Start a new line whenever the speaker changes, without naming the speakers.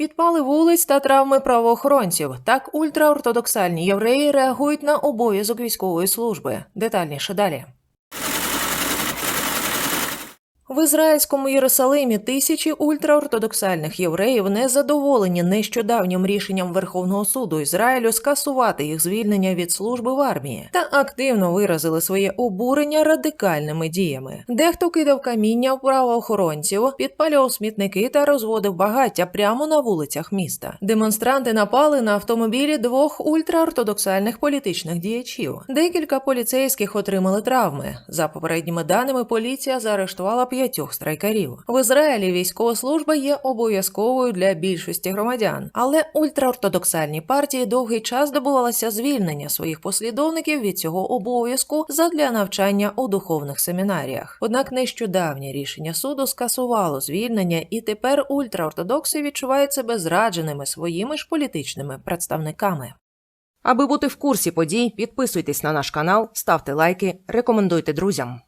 Підпали вулиць та травми правоохоронців. Так ультраортодоксальні євреї реагують на обов'язок військової служби. Детальніше далі. В ізраїльському Єрусалимі тисячі ультраортодоксальних євреїв не задоволені нещодавнім рішенням Верховного суду Ізраїлю скасувати їх звільнення від служби в армії та активно виразили своє обурення радикальними діями. Дехто кидав каміння в правоохоронців, підпалював смітники та розводив багаття прямо на вулицях міста. Демонстранти напали на автомобілі двох ультраортодоксальних політичних діячів. Декілька поліцейських отримали травми. За попередніми даними, поліція заарештувала п'ятьох страйкарів. В Ізраїлі військова служба є обов'язковою для більшості громадян, але ультраортодоксальні партії довгий час добувалися звільнення своїх послідовників від цього обов'язку задля навчання у духовних семінаріях. Однак нещодавнє рішення суду скасувало звільнення, і тепер ультраортодокси відчувають себе зрадженими своїми ж політичними представниками.
Аби бути в курсі подій, підписуйтесь на наш канал, ставте лайки, рекомендуйте друзям.